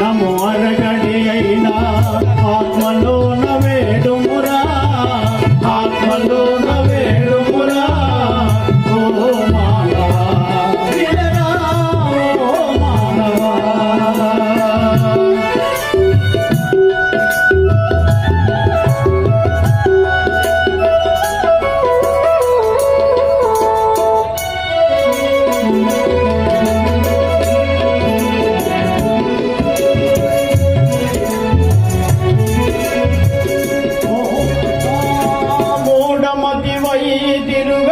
నమో ತಿರುಗ